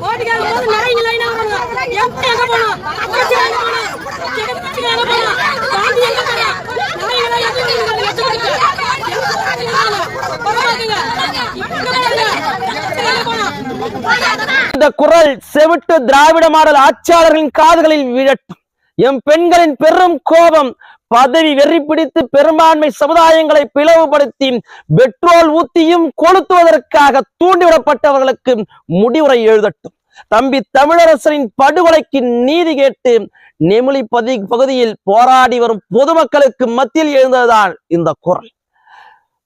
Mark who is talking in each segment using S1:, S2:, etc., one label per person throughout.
S1: ஓட்டு கேட்கும் போது லைனா எங்க போனோம் அக்கச்சி எங்க போனோம் எங்க போனோம் காந்தி எங்க போனோம் எங்க
S2: இந்த குரல் செவிட்டு திராவிட மாடல் ஆட்சியாளர்களின் காதுகளில் விழட்டும். எம் பெண்களின் பெரும் கோபம் பதவி வெறி பிடித்து பெரும்பான்மை சமுதாயங்களை பிளவுபடுத்தி பெட்ரோல் ஊத்தியும் கொளுத்துவதற்காக தூண்டிவிடப்பட்டவர்களுக்கு முடிவுரை எழுதட்டும். தம்பி தமிழரசரின் படுகொலைக்கு நீதி கேட்டு நெமிலி பதி பகுதியில் போராடி வரும் பொதுமக்களுக்கு மத்தியில் எழுந்ததுதான் இந்த குரல்.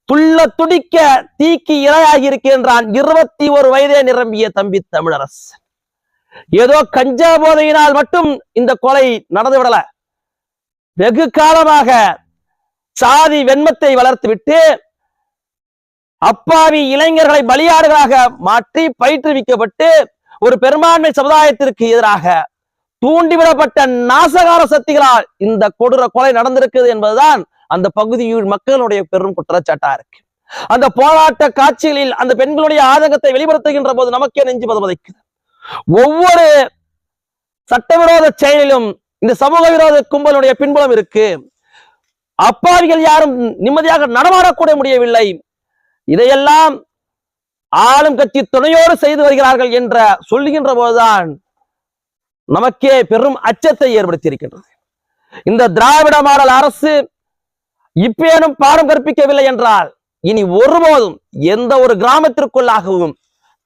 S2: துள்ள துடிக்க தீக்கு இரையாகி இருக்கின்றான் இருபத்தி ஒரு வயதே நிரம்பிய தம்பி தமிழரசன். ஏதோ கஞ்சா போதையினால் மட்டும் இந்த கொலை நடந்து விடல வெகு காலமாக சாதி வெண்மத்தை வளர்த்துவிட்டு அப்பாவி இளைஞர்களை பலியாடுகளாக மாற்றி பயிற்றுவிக்கப்பட்டு ஒரு பெரும்பான்மை சமுதாயத்திற்கு எதிராக தூண்டிவிடப்பட்ட நாசகார சக்திகளால் இந்த கொடூர கொலை நடந்திருக்குது என்பதுதான் அந்த பகுதியில் மக்களுடைய பெரும் குற்றச்சாட்டா இருக்கு. அந்த போராட்ட காட்சிகளில் அந்த பெண்களுடைய ஆதங்கத்தை வெளிப்படுத்துகின்ற போது நமக்கே நெஞ்சு பதவதைக்குது ஒவ்வொரு சட்டவிரோத செயலிலும் இந்த சமூக விரோத கும்பலுடைய பின்புலம் இருக்கு. அப்பாவிகள் யாரும் நிம்மதியாக நடமாடக்கூட முடியவில்லை. இதையெல்லாம் ஆளும் கட்சி துணையோடு செய்து வருகிறார்கள் என்ற சொல்லுகின்ற போதுதான் நமக்கே பெரும் அச்சத்தை ஏற்படுத்தி இருக்கின்றது இந்த திராவிட மாடல் அரசு இப்பேனும் பாடம் கற்பிக்கவில்லை என்றால் இனி ஒருபோதும் எந்த ஒரு கிராமத்திற்குள்ளாகவும்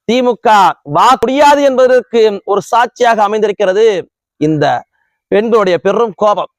S2: திமுக வா முடியாது என்பதற்கு ஒரு சாட்சியாக அமைந்திருக்கிறது இந்த பெண்களுடைய பெரும் கோபம்.